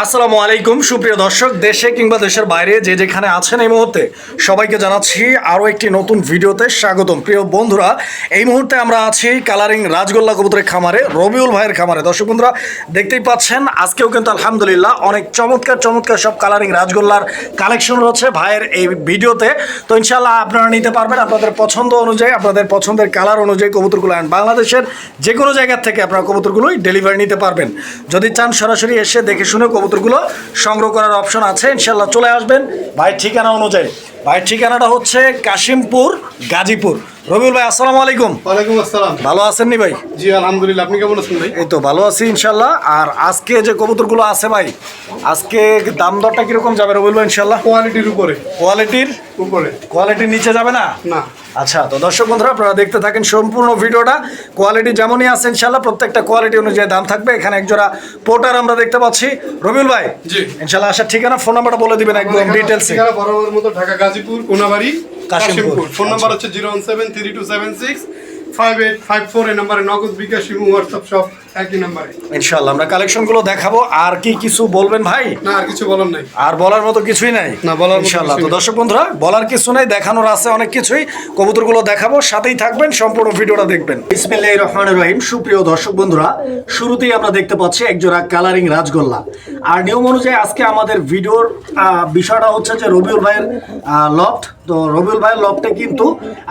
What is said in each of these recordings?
আসসালামু আলাইকুম, সুপ্রিয় দর্শক, দেশে কিংবা দেশের বাইরে যে যেখানে আছেন এই মুহূর্তে সবাইকে জানাচ্ছি আরও একটি নতুন ভিডিওতে স্বাগতম। প্রিয় বন্ধুরা, এই মুহূর্তে আমরা আছি কালারিং রাজগোল্লা কবুতরের খামারে, রবিউল ভাইয়ের খামারে। দর্শক বন্ধুরা, দেখতেই পাচ্ছেন, আজকেও কিন্তু আলহামদুলিল্লাহ অনেক চমৎকার চমৎকার সব কালারিং রাজগোল্লার কালেকশন রয়েছে ভাইয়ের এই ভিডিওতে। তো ইনশাল্লাহ আপনারা নিতে পারবেন আপনাদের পছন্দ অনুযায়ী, আপনাদের পছন্দের কালার অনুযায়ী কবুতরগুলো আনেন বাংলাদেশের যে কোনো জায়গা থেকে আপনারা কবুতরগুলোই ডেলিভারি নিতে পারবেন। যদি চান সরাসরি এসে দেখে শুনে কবুতরগুলো সংগ্রহ করার অপশন আছে ইনশাল্লাহ চলে আসবেন। ভাইয়ের ঠিকানা অনুযায়ী। ভাইয়ের ঠিকানাটা হচ্ছে কাশিমপুর গাজীপুর। রবিউল ভাই আসসালামু আলাইকুম। ওয়ালাইকুম আসসালাম। ভালো আছেন নি ভাই? জি আলহামদুলিল্লাহ। আপনি কেমন আছেন ভাই? এই তো ভালো আছি ইনশাল্লাহ আর আজকে যে কবুতরগুলো আছে ভাই আজকে দাম দরটা কীরকম যাবে রবিউল ভাই ইনশাল্লাহ কোয়ালিটির উপরে। কোয়ালিটির উপরে। কোয়ালিটির নিচে যাবে না? না। আচ্ছা তো দর্শক বন্ধুরা আপনারা দেখতে থাকেন সম্পূর্ণ ভিডিওটা। কোয়ালিটি যেমনই আছে ইনশাল্লাহ প্রত্যেকটা কোয়ালিটি অনুযায়ী দাম থাকবে। এখানে একজোড়া পোর্টার আমরা দেখতে পাচ্ছি। রবিউল ভাই জি। ইনশাল্লাহ আসার ঠিকানা ফোন নাম্বারটা বলে দিবেন একদম ডিটেলস ঠিকানা বরাবর মতো ঢাকা গাজীপুর কোনাবাড়ি কাশিমপুর। কাশিমপুর। ফোন নাম্বার হচ্ছে zero one seven three two seven six five eight five four এই নাম্বারে নগদ বিকাশ এবং হোয়াটসঅ্যাপ সব একই নাম্বারে। ইনশাল্লাহ আমরা কালেকশনগুলো দেখাবো। আর কি কিছু বলবেন ভাই? না আর কিছু বলার নাই। আর বলার মতো কিছুই নাই? না, বলার মতো তো দর্শক বন্ধুরা বলার কিছু নাই দেখানোর আছে অনেক কিছুই। কবুতরগুলো দেখাবো সাথেই থাকবেন সম্পূর্ণ ভিডিওটা দেখবেন। বিসমিল্লাহির রহমানির রহিম। সুপ্রিয় দর্শক বন্ধুরা শুরুতেই আমরা দেখতে পাচ্ছি একজোড়া কালারিং রাজগোল্লা। আর নিয়ম অনুযায়ী আজকে আমাদের ভিডিওর বিষয়টা হচ্ছে যে রবিউল ভাইয়ের লফট। তো রবিউল ভাইয়ের লফটে কিন্তু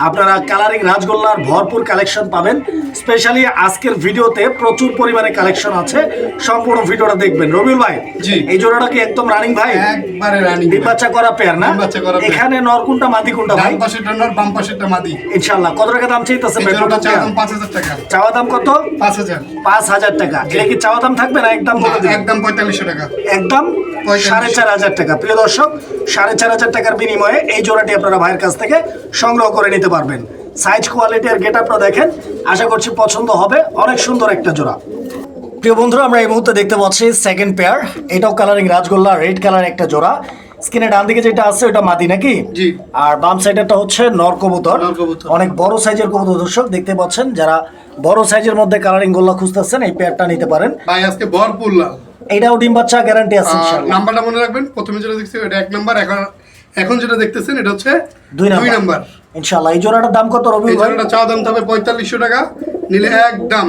আপনারা কালারিং রাজগোল্লার ভরপুর কালেকশন পাবেন। স্পেশালি আজকের ভিডিওতে প্রচুর পরিমাণে কালেকশন আছে। সম্পূর্ণ ভিডিওটা দেখবেন। রবিউল ভাই। এই জোড়াটা কি একদম রানিং ভাই? একবারে রানিং ডিম বাচ্চা করা পেয়ার না? বাচ্চা করা এখানে নর কোনটা মাদি কোনটা ভাই? ডান পাশেরটা নর বাম পাশেরটা মাদি। ইনশাআল্লাহ। কত টাকা দাম চাইতেছে এই ভাই জোড়াটা প্রথম চা পেয়ার? দাম পাঁচ হাজার টাকা। চাওয়া দাম কত? পাঁচ হাজার। পাঁচ হাজার টাকা। এটা কি চাওয়া দাম থাকবে না একদম বলে দিবেন? একদম পঁয়তাল্লিশশো টাকা। একদম। সাড়ে চার হাজার টাকা। প্রিয় দর্শক সাড়ে চার হাজার টাকার বিনিময়ে এই জোড়াটি আপনারা ভাইয়ের কাছ থেকে সংগ্রহ করে নিতে পারবেন। সাইজ কোয়ালিটি আর গেট আপনারা দেখেন আশা করছি পছন্দ হবে। অনেক সুন্দর একটা জোড়া। প্রিয় বন্ধুরা আমরা এই মুহূর্তে দেখতে পাচ্ছি সেকেন্ড পেয়ার এটাও কালারিং রাজগোল্লা রেড কালার একটা জোড়া। স্ক্রিনে ডান দিকে যেটা আছে ওটা মাদি নাকি? আর বাম সাইডেরটা হচ্ছে নর কবুতর। অনেক বড় সাইজের কবুতর দর্শক দেখতে পাচ্ছেন যারা বড় সাইজের মধ্যে কালারিং গোল্লা খুঁজতেছেন এই পেয়ারটা নিতে পারেন। ভাই আজকে ভরপুর লাল। এটাও ডিম বাচ্চা গ্যারান্টি আছে ইনশাআল্লাহ। নাম্বারটা মনে রাখবেন? প্রথমে যেটা দেখছি এটা এক নাম্বার এখন এখন যেটা দেখতেছেন এটা হচ্ছে দুই নাম্বার। ইনশাআল্লাহ এই জোড়াটার দাম কত রবি এই ভাই? জোড়াটা দাম হবে পঁয়তাল্লিশশো টাকা নিলে একদম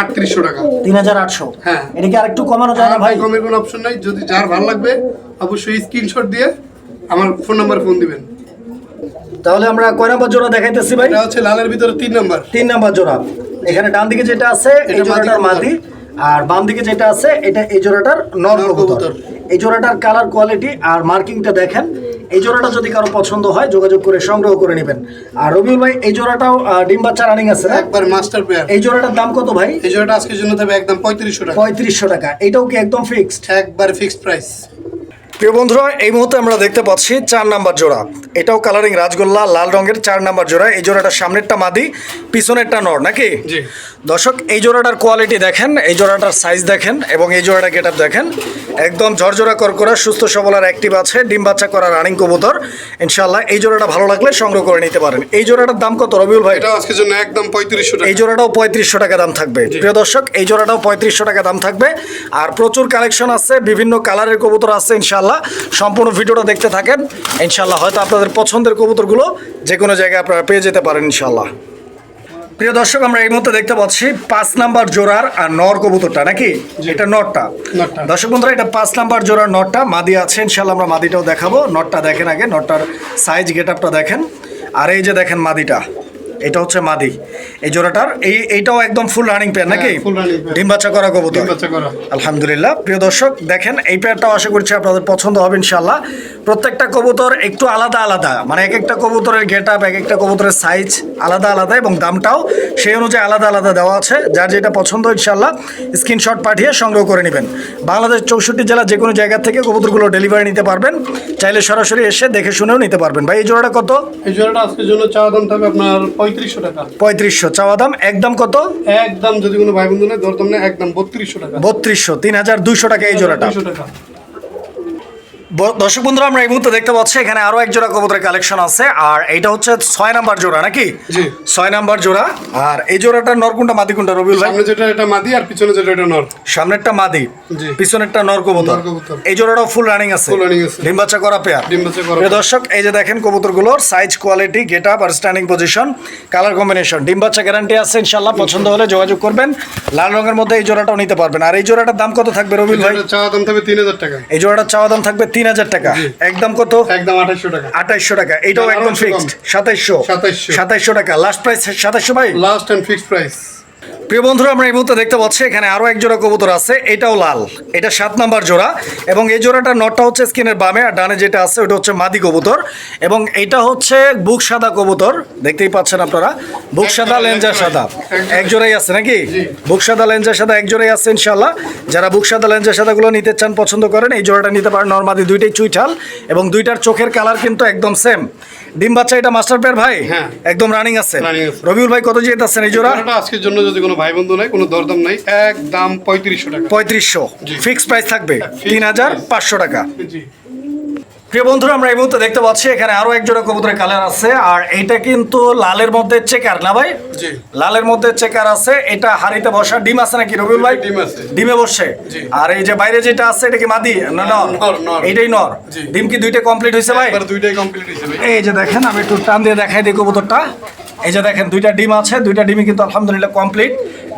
আটত্রিশশো টাকা। তিন হাজার আটশো। হ্যাঁ। এটা কি আরেকটু কমানো যায় না ভাই? কমের কোনো অপশন নাই যদি যার ভালো লাগবে অবশ্যই স্ক্রিনশট দিয়ে আমার ফোন নাম্বার ফোন দিবেন। তাহলে আমরা কয় নাম্বার জোড়া দেখাইতেছি ভাই? এটা হচ্ছে লালের ভিতরে তিন নাম্বার। তিন নাম্বার জোড়া। এখানে ডান দিকে যেটা আছে এই জোড়াটার। মাদি আর বাম দিকে যেটা আছে এটা এই জোড়াটার নর নর কবুতর। কবুতর। এই জোড়াটার কালার কোয়ালিটি আর মার্কিংটা দেখেন। এই জোড়াটা যদি কারও পছন্দ হয় যোগাযোগ করে সংগ্রহ করে নেবেন। আর রবিউল ভাই এই জোড়াটাও ডিম বাচ্চা রানিং আছে একবার মাস্টার পেয়ার এই জোড়াটার দাম কত ভাই? এই জোড়াটা আজকের জন্য দেবে একদম পঁয়ত্রিশশো টাকা। পঁয়ত্রিশশো টাকা। এটাও কি একদম ফিক্সড একবার ফিক্সড প্রাইস প্রিয় বন্ধুরা এই মুহূর্তে আমরা দেখতে পাচ্ছি চার নাম্বার জোড়া। এটাও কালারিং রাজগোল্লা লাল রঙের চার নাম্বার জোড়া। এই জোড়াটা সামনেরটা মাদি পিছনেরটা নর নাকি? দর্শক এই জোড়াটার কোয়ালিটি দেখেন এই জোড়াটার সাইজ দেখেন এবং এই জোড়াটা গেট দেখেন। একদম ঝরঝরা করকরা সুস্থ সবল আর অ্যাক্টিভ আছে ডিম বাচ্চা করা রানিং কবুতর। ইনশাল্লাহ এই জোড়াটা ভালো লাগলে সংগ্রহ করে নিতে পারেন। এই জোড়াটার দাম কত রবিউল ভাই? এটা আজকের জন্য একদম পঁয়ত্রিশশো এই জোড়াটাও পঁয়ত্রিশশো টাকা দাম থাকবে। প্রিয় দর্শক এই জোড়াটাও পঁয়ত্রিশশো টাকা দাম থাকবে। আর প্রচুর কালেকশন আছে বিভিন্ন কালারের কবুতর আছে ইনশাল্লাহ সম্পূর্ণ ভিডিওটা দেখতে থাকেন। ইনশাল্লাহ হয়তো আপনাদের পছন্দের কবুতরগুলো যে কোনো জায়গায় আপনারা পেয়ে যেতে পারেন ইনশাল্লাহ প্রিয় দর্শক আমরা এই মুহূর্তে দেখতে পাচ্ছি পাঁচ নাম্বার জোড়ার আর নর কবুতরটা নাকি? এটা নটটা। দর্শক বন্ধুরা এটা পাঁচ নাম্বার জোড়ার নটটা মাদি আছে ইনশাল্লাহ আমরা মাদিটাও দেখাবো। নটটা দেখেন আগে নটটার সাইজ গেট আপটা দেখেন। আর এই যে দেখেন মাদিটা। এটা হচ্ছে মাদি। এই জোড়াটার এই এইটাও একদম ফুল রানিং পেয়ার নাকি? হ্যাঁ, ডিম বাচ্চা করা কবুতর। ডিম বাচ্চা করা। আলহামদুলিল্লাহ। প্রিয় দর্শক দেখেন এই পেয়ারটাও আশা করছি আপনাদের পছন্দ হবে ইনশাল্লাহ প্রত্যেকটা কবুতর একটু আলাদা আলাদা। মানে এক একটা কবুতরের গেট আপ এক একটা কবুতরের সাইজ আলাদা আলাদা এবং দামটাও সেই অনুযায়ী আলাদা আলাদা দেওয়া আছে। যার যেটা পছন্দ ইনশাল্লাহ স্ক্রিনশট পাঠিয়ে সংগ্রহ করে নেবেন। বাংলাদেশ চৌষট্টি জেলা যে কোনো জায়গা থেকে কবুতরগুলো ডেলিভারি নিতে পারবেন। চাইলে সরাসরি এসে দেখে শুনেও নিতে পারবেন। ভাই এই জোড়াটা কত? এই জোড়াটা আজকের জন্য চা দাম থাকবে আপনার পঁয়ত্রিশশো টাকা। পঁয়ত্রিশশো। চাওয়া দাম একদম কত? একদম যদি কোনো ভাই বন্ধু নেই দরদাম নেই একদম বত্রিশশো টাকা। বত্রিশশো তিন হাজার দুইশো টাকা এই জোড়াটা। 3200 টাকা। দর্শক বন্ধুরা আমরা এই মুহূর্তে দেখতে পাচ্ছি এখানে আরও এক জোড়া কবুতরের কালেকশন আছে আর এটা হচ্ছে ছয় নাম্বার জোড়া নাকি? ছয় নাম্বার জোড়া আর এই জোড়াটা নরকুন্ডা মাদি কোনটা রবিউল ভাই? সামনে যেটা এটা মাদি আর পিছনে যেটা এটা নর। সামনেরটা মাদি পিছনেরটা নর কবুতর। এই জোড়াটাও ফুল রানিং আছে। Full running আছে। ডিম বাচ্চা করা পেয়ার ডিম বাচ্চা করা দর্শক এই যে দেখেন কবুতরগুলোর সাইজ কোয়ালিটি গেট আপ আর স্ট্যান্ডিং পজিশন কালার কম্বিনেশন ডিম বাচ্চা গ্যারান্টি আছে ইনশাল্লাহ পছন্দ হলে যোগাযোগ করবেন। লাল রঙের মধ্যে এই জোড়াটাও নিতে পারবেন। আর এই জোড়াটার দাম কত থাকবে রবিউল ভাই? চাওয়া দাম থাকবে তিন হাজার টাকা। এই জোড়াটার চাওয়া দাম থাকবে তিন হাজার টাকা। একদম কত? একদম আঠাশশো টাকা। আঠাইশশো টাকা। এটাও একদম ফিক্সড কম। সাতাইশশো। সাতাইশশো। টাকা। লাস্ট প্রাইস সাতাইশশো ভাই? লাস্ট অ্যান্ড ফিক্সড প্রাইস প্রিয় বন্ধুরা আমরা এই মুহূর্তে দেখতে পাচ্ছি এখানে আরও এক জোড়া কবুতর আছে। এটাও লাল এটা সাত নাম্বার জোড়া এবং এই জোড়াটা নটটা হচ্ছে স্কিনের বামে আর ডানে যেটা আছে ওটা হচ্ছে মাদি কবুতর এবং এটা হচ্ছে বুক সাদা কবুতর দেখতেই পাচ্ছেন আপনারা বুক সাদা জোড়াই, লেঞ্জা সাদা। এক জোড়াই আছে। নাকি? বুক সাদা লেঞ্জা সাদা এক জোড়াই আছে ইনশাল্লাহ যারা বুক সাদা লেঞ্জা সাদাগুলো নিতে চান পছন্দ করেন এই জোড়াটা নিতে পারেন। নর্মাদি দুইটাই চুইঠাল এবং দুইটার চোখের কালার কিন্তু একদম সেম। ডিম বাচ্চা এটা মাস্টার পেয়ার ভাই? হ্যাঁ। একদম রানিং আছে। রবিউল ভাই কত যেতেছেন এই জোড়া? আজকের জন্য যদি কোনো ভাই বন্ধু নাই কোনো দরদাম নাই একদম পঁয়ত্রিশশো টাকা। পঁয়ত্রিশশো। ফিক্সড প্রাইস থাকবে তিন হাজার পাঁচশো টাকা। জি। প্রিয় বন্ধুরা আমরা এই মুহূর্তে দেখতে পাচ্ছি এখানে আরও এক জোড়া কবুতরের কালার আছে আর এটা কিন্তু লালের মধ্যে চেকার না ভাই? লালের মধ্যে চেকার আছে এটা হাড়িতে বসা ডিম আছে নাকি রবিউল ভাই? ডিম আছে। ডিমে বসে। আর এই যে বাইরে যেটা আছে এটা কি মাদি? না নর এটাই নর। ডিম কি দুইটা কমপ্লিট হয়েছে ভাই? দুইটাই কমপ্লিট হয়েছে এই যে দেখেন আমি একটু টান দিয়ে দেখাই দিই কবুতরটা। এই যে দেখেন দুইটা ডিম আছে দুইটা ডিমই কিন্তু আলহামদুলিল্লাহ কমপ্লিট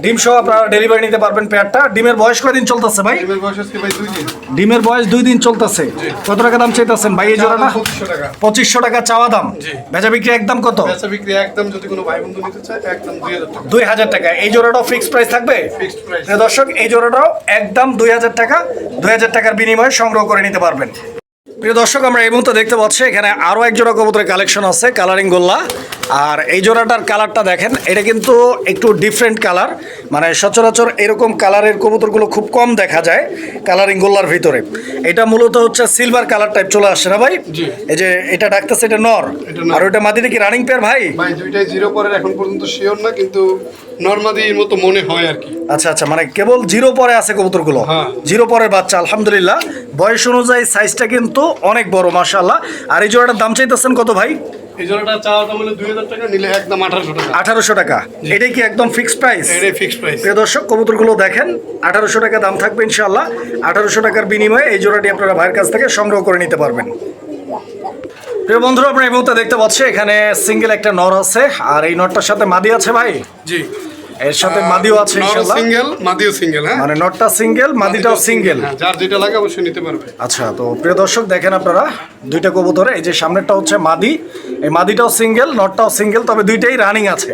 ডিম সহ আপনারা ডেলিভারি নিতে পারবেন পেয়ারটা। ডিমের বয়স কয়দিন চলতেছে ভাই? ডিমের বয়স দুই দিন। ডিমের বয়স দুই দিন চলতেছে। কত টাকা দাম চাইতেছেন ভাই এই জোড়াটা? পঁচিশশো টাকা। চাওয়া দাম। জি। বেচা বিক্রি একদম কত? বেচা বিক্রি একদম যদি কোনো ভাই বন্ধু নিতে চায় একদম দুই হাজার টাকা। এই জোড়াটাও ফিক্সড প্রাইস থাকবে? ফিক্সড প্রাইস প্রিয় দর্শক এই জোড়াটাও একদম দুই হাজার টাকা দুই হাজার টাকার বিনিময়ে সংগ্রহ করে নিতে পারবেন। প্রিয় দর্শক আমরা এই মুহূর্তে দেখতে পাচ্ছি এখানে আরও এক জোড়া কবুতরের কালেকশন আছে কালারিং গোল্লা। আর এই জোড়াটার কালারটা দেখেন এটা কিন্তু একটু ডিফারেন্ট কালার মানে সচরাচর এরকম কালারের কবুতরগুলো খুব কম দেখা যায় কালারিং গোল্লার ভিতরে। এটা মূলত হচ্ছে সিলভার কালার টাইপ চলে আসছে না ভাই? এই যে এটা ডাকতেছে এটা নর। আর ওইটা মাদিতে কি রানিং পেয়ার ভাই? ভাই দুইটাই জিরো পরের এখন পর্যন্ত শিওর না কিন্তু নর্মাদির মতো মনে হয় আর কি। আচ্ছা আচ্ছা মানে কেবল জিরো পরে আছে কবুতরগুলো? হ্যাঁ। জিরো পরের বাচ্চা আলহামদুলিল্লাহ। বয়স অনুযায়ী সাইজটা কিন্তু অনেক বড় মাশাআল্লাহ। আর এই জোড়াটার দাম চাইতেছেন কত ভাই? এই জোড়াটা চাওয়া দাম হলো দুই হাজার টাকা নিলে একদম আঠারোশো টাকা। আঠারোশো টাকা। এটাই কি একদম ফিক্সড প্রাইস এটাই ফিক্সড প্রাইস প্রিয় দর্শক কবুতরগুলো দেখেন আঠারোশো টাকা দাম থাকবে ইনশাআল্লাহ। আঠারোশো টাকার বিনিময়ে এই জোড়াটি আপনারা ভাইয়ের কাছ থেকে সংগ্রহ করে নিতে পারবেন। প্রিয় বন্ধুরা আপনারা এই মুহূর্তে দেখতে পাচ্ছি এখানে সিঙ্গেল একটা নর আছে আর এই নরটার সাথে মাদি আছে ভাই? জি। এর সাথে মাদিও আছে ইনশাআল্লাহ সিঙ্গেল মাদিও সিঙ্গেল হ্যাঁ? মানে নটটা সিঙ্গেল মাদিটাও সিঙ্গেল হ্যাঁ, যার যেটা লাগে অবশ্যই নিতে পারবে। আচ্ছা তো প্রিয় দর্শক দেখেন আপনারা দুইটা কবুতরে এই যে সামনেরটা হচ্ছে মাদি। এই মাদিটাও সিঙ্গেল নটটাও সিঙ্গেল তবে দুইটাই রানিং আছে।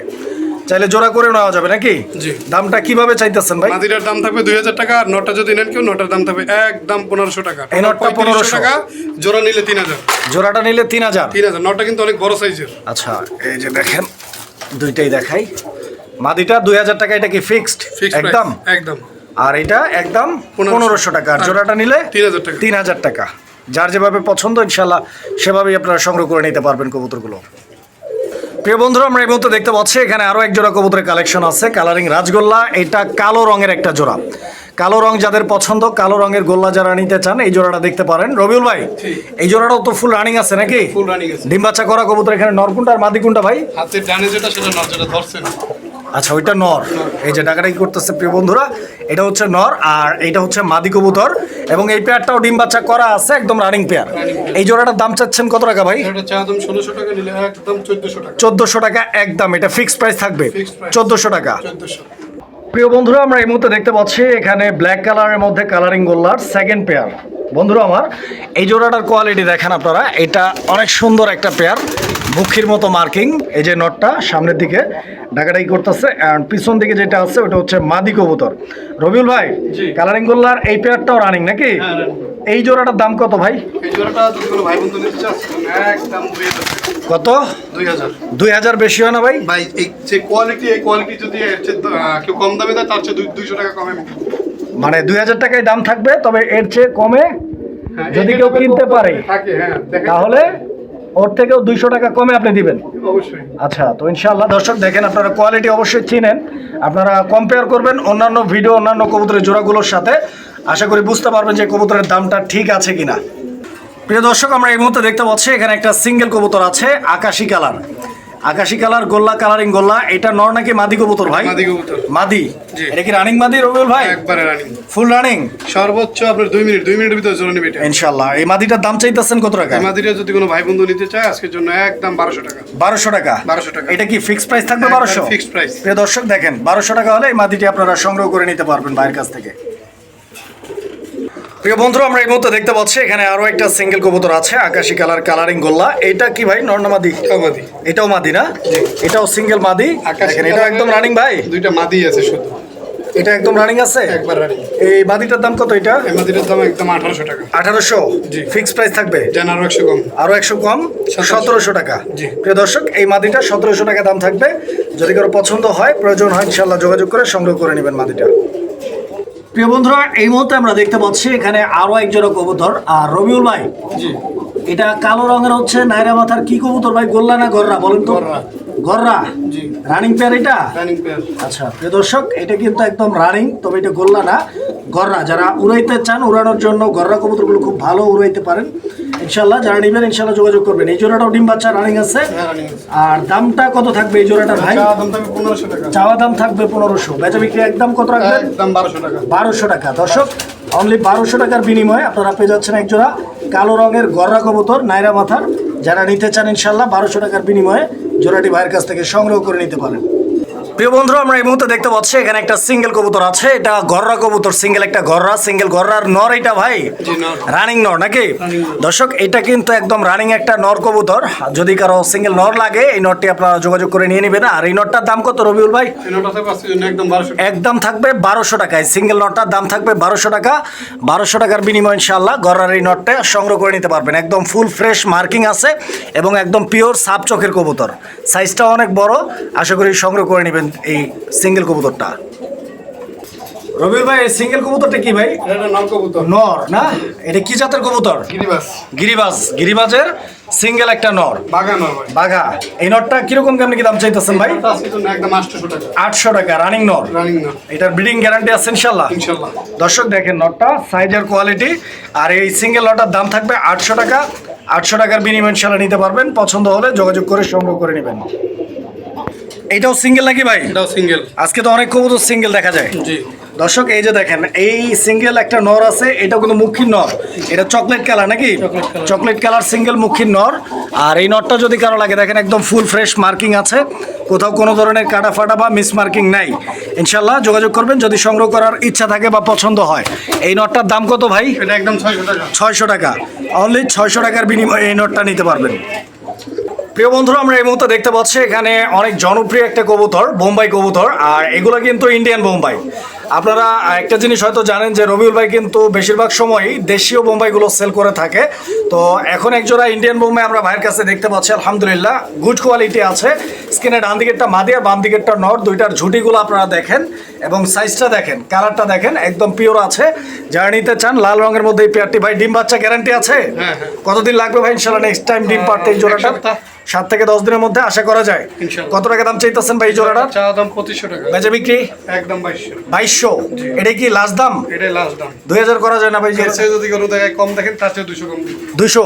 চাইলে জোড়া করে নেওয়া যাবে নাকি? জি। দামটা কীভাবে চাইতেছেন ভাই? মাদিটার দাম থাকবে দুই হাজার টাকা আর নটা যদি নেন কেউ নটার দাম থাকবে একদম পনেরোশো টাকা। এই নটটা 3500 1500 টাকা জোড়া নিলে তিন হাজার। জোড়াটা নিলে তিন হাজার। তিন হাজার নটা কিন্তু অনেক বড় সাইজের আচ্ছা এই যে দেখেন দুইটাই দেখাই। মাদিটা দুই হাজার টাকা এটা কি ফিক্সড একদম? একদম। আর এটা একদম পনেরোশো। টাকা। আর জোড়াটা নিলে তিন হাজার টাকা। যার যেভাবে পছন্দ ইনশাল্লাহ সেভাবেই আপনারা সংগ্রহ করে নিতে পারবেন কবুতরগুলো। প্রিয় বন্ধুরা আমরা এই মুহূর্তে দেখতে পাচ্ছি এখানে আরও এক জোড়া কবুতরের কালেকশন আছে কালারিং রাজগোল্লা। এটা কালো রঙের একটা জোড়া। কালো রং যাদের পছন্দ কালো রঙের গোল্লা যারা নিতে চান এই জোড়াটা দেখতে পারেন। রবিউল ভাই এই জোড়াটাও তো ফুল রানিং আছে নাকি? ফুল রানিং আছে। ডিম বাচ্চা করা কবুতর এখানে নরকুন্টা আর মাদিকুন্টা ভাই? হাতের ডানে যেটা সেটা নট যেটা ধরছেন আচ্ছা ওইটা নর। এই যে ডাকাটাই করতেছে প্রিয় বন্ধুরা এটা হচ্ছে নর আর এটা হচ্ছে মাদি কবুতর এবং এই পেয়ারটাও ডিম বাচ্চা করা আছে একদম রানিং পেয়ার এই জোড়াটার দাম চাচ্ছেন কত টাকা ভাই? চোদ্দশো টাকা। একদম। এটা ফিক্সড প্রাইস থাকবে। চোদ্দশো টাকা। প্রিয় বন্ধুরা আমরা এই মুহূর্তে দেখতে পাচ্ছি এখানে ব্ল্যাক কালারের মধ্যে কালারিং গোল্লার সেকেন্ড পেয়ার বন্ধুরা আমার এই জোড়াটার কোয়ালিটি দেখেন আপনারা এটা অনেক সুন্দর একটা পেয়ার মুখির মতো মার্কিং এই যে নটটা সামনের দিকে ডাকাডাকি করতেছে অ্যান্ড পিছন দিকে যেটা আছে ওটা হচ্ছে মাদি কবুতর। রবিউল ভাই কালারিং গোল্লার এই পেয়ারটাও রানিং নাকি? হ্যাঁ, এই জোড়াটার দাম কত ভাই? কত? দুই হাজার। বেশি হয় না ভাই? ভাই এই যে কোয়ালিটি এই কোয়ালিটি যদি কেউ কম দামে দেয় তার চেয়ে দুইশো টাকা কমে। মানে দুই হাজার টাকায় দাম থাকবে তবে এর চেয়ে কমে হ্যাঁ, যদি কেউ কিনতে পারে হ্যাঁ তাহলে ওর থেকেও দুইশো টাকা কমে আপনি দিবেন। আচ্ছা তো ইনশাআল্লাহ দর্শক দেখেন আপনারা কোয়ালিটি অবশ্যই চিনেন। আপনারা কম্পেয়ার করবেন অন্যান্য ভিডিও অন্যান্য কবুতরের জোড়াগুলোর সাথে। আশা করি বুঝতে পারবেন যে কবুতরের দামটা ঠিক আছে কিনা। প্রিয় দর্শক আমরা এই মুহূর্তে দেখতে পাচ্ছি এখানে একটা সিঙ্গেল কবুতর আছে আকাশি কালার। আকাশি কালার গোল্লা কালারিং গোল্লা এটা নর নাকি মাদি কবুতর ভাই? মাদি কবুতর। মাদি? এটা কি রানিং মাদি রবিউল ভাই? একবারে রানিং ফুল রানিং সর্বোচ্চ আপনার দুই মিনিট দুই মিনিটের ভিতরে জোরে নেবে এটা। ইনশাল্লাহ এই মাদিটার দাম চাইতেছেন কত টাকা? এই মাদিটা যদি কোনো ভাই বন্ধু নিতে চায় আজকের জন্য একদম বারোশো টাকা। বারোশো টাকা? 1200 টাকা। এটা কি ফিক্সড প্রাইস থাকবে বারোশো? fixed price। প্রিয় দর্শক দেখেন বারোশো টাকা হলে এই মাদিটি আপনারা সংগ্রহ করে নিতে পারবেন ভাইয়ের কাছ থেকে। প্রিয় বন্ধুরা আমরা এই মুহূর্তে দেখতে পাচ্ছি এখানে আরও একটা সিঙ্গেল কবুতর আছে আকাশি কালার কালারিং গোল্লা। এটা কি ভাই? নর্না মাদি? এটাও মাদি। না? এটাও সিঙ্গেল মাদি? এটা একদম রানিং ভাই। দুইটা মাদি আছে শুধু। এটা একদম রানিং আছে? একবার রানিং এই মাদিটার দাম কত এটা? এই মাদিটার দাম একদম আঠারোশো টাকা। আঠারোশো? জি। ফিক্সড প্রাইস থাকবে? যেন আরও একশো কম। আরও একশো কম? সতেরোশো। টাকা। জি। প্রিয় দর্শক এই মাদিটা সতেরোশো টাকা দাম থাকবে। যদি কারও পছন্দ হয় প্রয়োজন হয় ইনশাল্লাহ যোগাযোগ করে সংগ্রহ করে নেবেন মাদিটা। প্রিয় বন্ধুরা এই মুহূর্তে আমরা দেখতে পাচ্ছি এখানে আরও একজন কবুতর। আর রবিউল ভাই এটা কালো রঙের হচ্ছে নাইরা মাথার কি কবুতর ভাই গোল্লা না গররা বলেন তো? গররা। রানিং পেয়ার এটা? রানিং পেয়ার আচ্ছা প্রিয় দর্শক এটা কিন্তু একদম রানিং তবে এটা গোল্লা না গররা যারা উড়াইতে চান উড়ানোর জন্য গররা কবুতরগুলো খুব ভালো উড়াইতে পারেন। ইনশাল্লাহ যারা নেবেন ইনশাল্লাহ যোগাযোগ করবেন। এই জোড়াটাও ডিম বাচ্চা রানিং আছে। হ্যাঁ আছে। আর দামটা কত থাকবে এই জোড়াটার ভাই? চাওয়া দাম থাকবে পনেরোশো। বেচা বিক্রি একদম কত রাখবেন? বারোশো টাকা। বারোশো টাকা। দর্শক অনলি বারোশো টাকার বিনিময়ে আপনারা পেয়ে যাচ্ছেন এক জোড়া কালো রঙের গররা কবুতর, নাইরা মাথার, যারা নিতে চান ইনশাল্লাহ বারোশো টাকার বিনিময়ে জোড়াটি ভাইয়ের কাছ থেকে সংগ্রহ করে নিতে পারেন। প্রিয় বন্ধুরা আমরা এই মুহূর্তে দেখতে পাচ্ছি এখানে একটা সিঙ্গেল কবুতর আছে। এটা গররা কবুতর সিঙ্গেল একটা গররা সিঙ্গেল গররার নর এটা ভাই। রানিং নর। নাকি? দর্শক এটা কিন্তু একদম রানিং একটা নর কবুতর। যদি কারও সিঙ্গেল নর লাগে এই নরটি আপনারা যোগাযোগ করে নিয়ে নেবেন। আর এই নরটার দাম কত রবিউল ভাই? থাকবে একদম বারোশো থাকবে বারোশো টাকায়। সিঙ্গেল নটটার দাম থাকবে বারোশো টাকা। বারোশো টাকার বিনিময় ইনশাল্লাহ গররার এই নটটা সংগ্রহ করে নিতে পারবেন। একদম ফুল ফ্রেশ মার্কিং আছে এবং একদম পিওর সাপ চোখের কবুতর। সাইজটাও অনেক বড়। আশা করি সংগ্রহ করে নেবেন। এই সিঙ্গেল কবুতরটা। রবিউল ভাই সিঙ্গেল কবুতরটা কি ভাই? নর না? এটা কি জাতের কবুতর? গিরিবাস গিরিবাজ গিরিবাজের সিঙ্গেল একটা নর। নয় ভাই। বাঘা এই নটটা কীরকম কেমনি কি দাম চাইতেছেন ভাই? আটশো টাকা রানিং নর। এটার ব্রিডিং গ্যারান্টি আছে ইনশাল্লাহ? দর্শক দেখেন নটটা সাইজের কোয়ালিটি আর এই সিঙ্গেল নটার দাম থাকবে আটশো টাকা। আটশো টাকার বিনিময় ইনশাল্লাহ নিতে পারবেন। পছন্দ হলে যোগাযোগ করে সংগ্রহ করে নেবেন। এইটাও সিঙ্গেল নাকি ভাই? এটাও সিঙ্গেল আজকে তো অনেক খুব কবুতর সিঙ্গেল দেখা যায়। জি। দর্শক এই যে দেখেন এই সিঙ্গেল একটা নর আছে এটা কিন্তু মুখীর নর। এটা চকলেট কালার নাকি? চকলেট কালার সিঙ্গেল মুখীর নর। আর এই নরটা যদি কারও লাগে দেখেন একদম ফুল ফ্রেশ মার্কিং আছে। কোথাও কোনো ধরনের কাটা ফাটা বা মিস মার্কিং নাই। ইনশাল্লাহ যোগাযোগ করবেন যদি সংগ্রহ করার ইচ্ছা থাকে বা পছন্দ হয়। এই নটটার দাম কত ভাই? এটা একদম ছয়শো টাকা। ছয়শো টাকা। অনলি ছয়শো টাকার বিনিময়ে এই নোটটা নিতে পারবেন। প্রিয় বন্ধুরা আমরা এই মুহূর্তে দেখতে পাচ্ছি এখানে অনেক জনপ্রিয় একটা কবুতর বোম্বাই কবুতর আর এগুলো কিন্তু ইন্ডিয়ান বোম্বাই। আপনারা একটা জিনিস হয়তো জানেন যে রবিউল ভাই কিন্তু বেশিরভাগ সময়ই দেশীয় বোম্বাইগুলো সেল করে থাকে। তো এখন একজোড়া ইন্ডিয়ান বোম্বাই আমরা ভাইয়ের কাছে দেখতে পাচ্ছি আলহামদুলিল্লাহ গুড কোয়ালিটি আছে। স্কিনে ডান দিকেরটা মাদি আর বাম দিকেরটা নর দুইটার ঝুটিগুলো আপনারা দেখেন এবং সাইজটা দেখেন কালারটা দেখেন একদম পিওর আছে। যারা নিতে চান লাল রঙের মধ্যে এই পেয়ারটি ভাই ডিম বাচ্চা গ্যারান্টি আছে? হ্যাঁ, হ্যাঁ। কতদিন লাগবে ভাই ইনশাল্লাহ নেক্সট টাইম ডিম পারতে এই জোড়াটা। সাত থেকে দশ দিনের মধ্যে আশা করা যায়। কত টাকা দাম চাইতেছেন ভাই জোড়াটা চা দাম পঁচিশশো টাকা। বেচা বিক্রি? একদম বাইশশো। বাইশশো? এটা কি লাস্ট দাম? এটাই লাস্ট দাম। দুই হাজার করা যায় না ভাই যদি কোনো জায়গায় কম দেখেন তার চেয়ে দুশো কম দুশো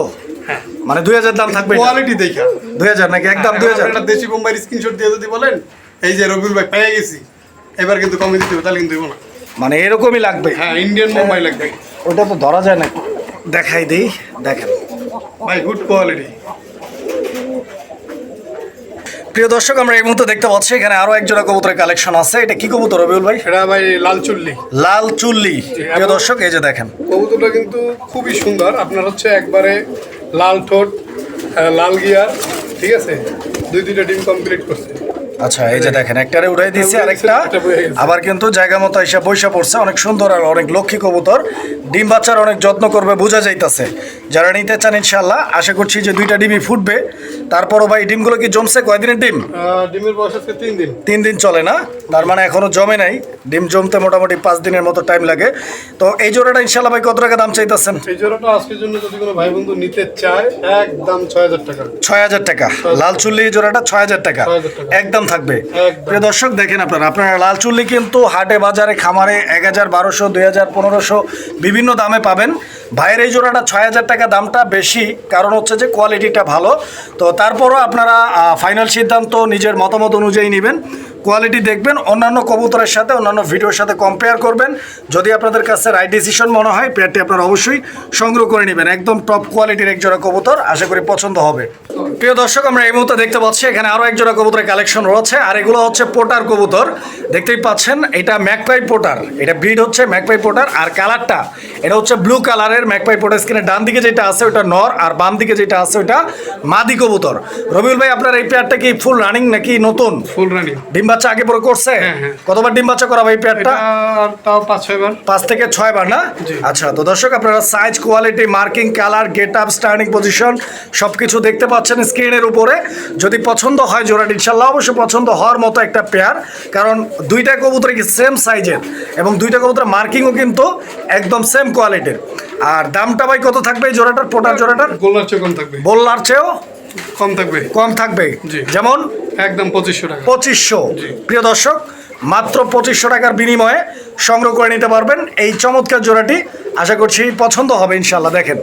হ্যাঁ। মানে দুই হাজার দাম থাকবে কোয়ালিটি দেখা। দুই হাজার নাকি? একদম দুই হাজার। একটা দেশি বোম্বাইয়ের স্ক্রিনশট দিয়ে যদি বলেন এই যে রবিউল ভাই পেয়ে গেছি এবার কিন্তু কমে দিতে হবে তাহলে কিন্তু না। মানে এরকমই লাগবে? হ্যাঁ ইন্ডিয়ান বোম্বাই লাগবে। ওটা তো ধরা যায় না। দেখাই দিই দেখেন। ভাই গুড কোয়ালিটি প্রিয় দর্শক আমরা এই মুহূর্তে দেখতে পাচ্ছি এখানে আরও এক জোড়া কবুতরের কালেকশন আছে। এটা কি কবুতর রবিউল ভাই? সেটা ভাই লাল চুল্লি। লাল চুল্লি। প্রিয় দর্শক এই যে দেখেন। কবুতরটা কিন্তু খুবই সুন্দর। আপনার হচ্ছে একবারে লাল ঠোঁট লাল গিয়ার ঠিক আছে? দুই দুইটা ডিম কমপ্লিট করছে। আচ্ছা এই যে দেখেন একটারে উঠাই দিয়েছি আরেকটা আবার কিন্তু জায়গা মতো এসে বৈশা পড়ছে। অনেক সুন্দর আর অনেক লক্ষ্মী কবুতর। ডিম বাচ্চার অনেক যত্ন করবে বোঝা যাইতাছে। যারা নিতে চান ইনশাল্লাহ আশা করছি যে দুইটা ডিমই ফুটবে। তারপরও ভাই ডিমগুলো কি জমছে? কয়দিনের ডিম? ডিমের বয়স আজকে তিন দিন। তিন দিন চলে না? তার মানে এখনও জমে নাই। ডিম জমতে মোটামুটি পাঁচ দিনের মতো টাইম লাগে। তো এই জোড়াটা ইনশাল্লাহ ভাই কত টাকা দাম চাইতেছেন? এই জোড়াটা আজকের জন্য যদি কোনো ভাই বন্ধু নিতে চায় একদম ছয় হাজার টাকা। ছয় হাজার টাকা। লাল চুল্লি এই জোড়াটা ছয় হাজার টাকা। একদম থাকবে। প্রিয় দর্শক দেখেন আপনারা। আপনারা লাল চুল্লি কিন্তু হাটে বাজারে খামারে এক হাজার বারোশো দুই হাজার পনেরোশো বিভিন্ন দামে পাবেন। ভাইয়ের এই জোড়াটা ছয় হাজার টাকা দামটা বেশি। কারণ হচ্ছে যে কোয়ালিটিটা ভালো। তো তারপরও আপনারা ফাইনাল সিদ্ধান্ত নিজের মতামত অনুযায়ী নেবেন। কোয়ালিটি দেখবেন, অন্যান্য কবুতরের সাথে, অন্যান্য ভিডিওর সাথে কম্পেয়ার করবেন। যদি আপনাদের কাছে রাইট ডিসিশন মনে হয়, পেয়ারটি আপনারা অবশ্যই সংগ্রহ করে নেবেন। একদম টপ কোয়ালিটির এক জোড়া কবুতর, আশা করি পছন্দ হবে। প্রিয় দর্শক আমরা এই মুহূর্তে দেখতে পাচ্ছি এখানে আরও এক জোড়া কবুতরের কালেকশন রয়েছে আর এগুলো হচ্ছে পোটার কবুতর। দেখতেই পাচ্ছেন এটা ম্যাকপাই পোটার। এটা ব্রিড হচ্ছে ম্যাকপাই পোটার আর কালারটা এটা হচ্ছে ব্লু কালারের ম্যাকপাই পোটার স্কিনের ডান দিকে যেটা আছে ওটা নর আর বাম দিকে যেটা আছে ওটা মাদি কবুতর। রবিউল ভাই আপনার এই পেয়ারটা কি ফুল রানিং নাকি নতুন? ফুল রানিং ডিম বাচ্চা আগে পরে করছে? হ্যাঁ, হ্যাঁ। কতবার ডিম বাচ্চা করা ভাই পেয়ারটা তাও পাঁচ ছয়বার পাঁচ থেকে ছয় বার না? আচ্ছা তো দর্শক আপনারা size quality marking colour get up standing position সব কিছু দেখতে পাচ্ছেন। স্ক্রিনের উপরে। যদি পছন্দ হয় জোড়াটি ইনশাল্লাহ অবশ্যই পছন্দ হওয়ার মতো একটা পেয়ার কারণ দুইটা কবুতর কি সেম সাইজের এবং দুইটা কবুতর মার্কিংও কিন্তু একদম সেম কোয়ালিটির আর দামটা ভাই কত থাকবে এই জোড়াটার? পোটার জোড়াটার? গোল্লার চেয়ে কম থাকবে। বললার চেয়েও কম থাকবে। কম থাকবে। যেমন? একদম পঁচিশশো টাকা। পঁচিশশো। প্রিয় দর্শক মাত্র পঁচিশশো টাকার বিনিময়ে সংগ্রহ করে নিতে পারবেন এই চমৎকার জোড়াটি। আশা করছি পছন্দ হবে ইনশাল্লাহ। দেখেন।